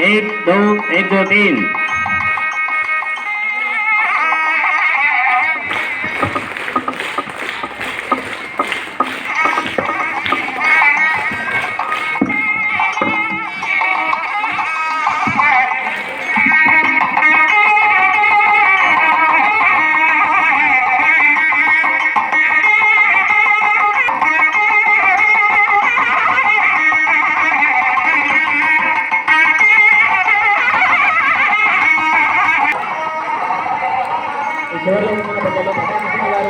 एक दो एक दो तीन Dorong, dorong,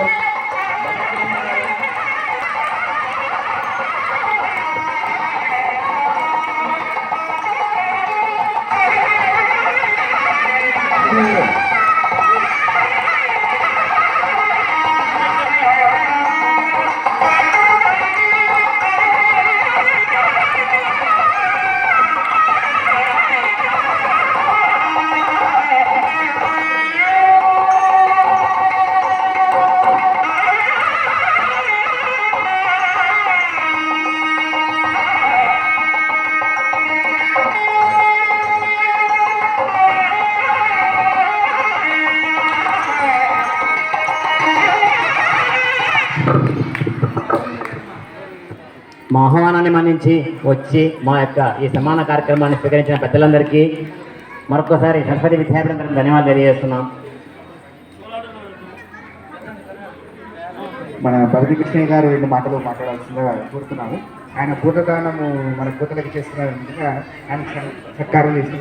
మా ఆహ్వానాన్ని మన్నించి వచ్చి మా యొక్క ఈ సమాన కార్యక్రమాన్ని స్వీకరించిన పెద్దలందరికీ మరొకసారి సరస్వతి విద్యార్థులందరికీ ధన్యవాదాలు తెలియజేస్తున్నాం. మన భరతి కృష్ణయ్య గారు రెండు మాటలు మాట్లాడాల్సిందిగా కోరుతున్నాము. ఆయన పూటదానము మన పూతలకు చేస్తున్నారు. ఆయన సత్కారం చేసిన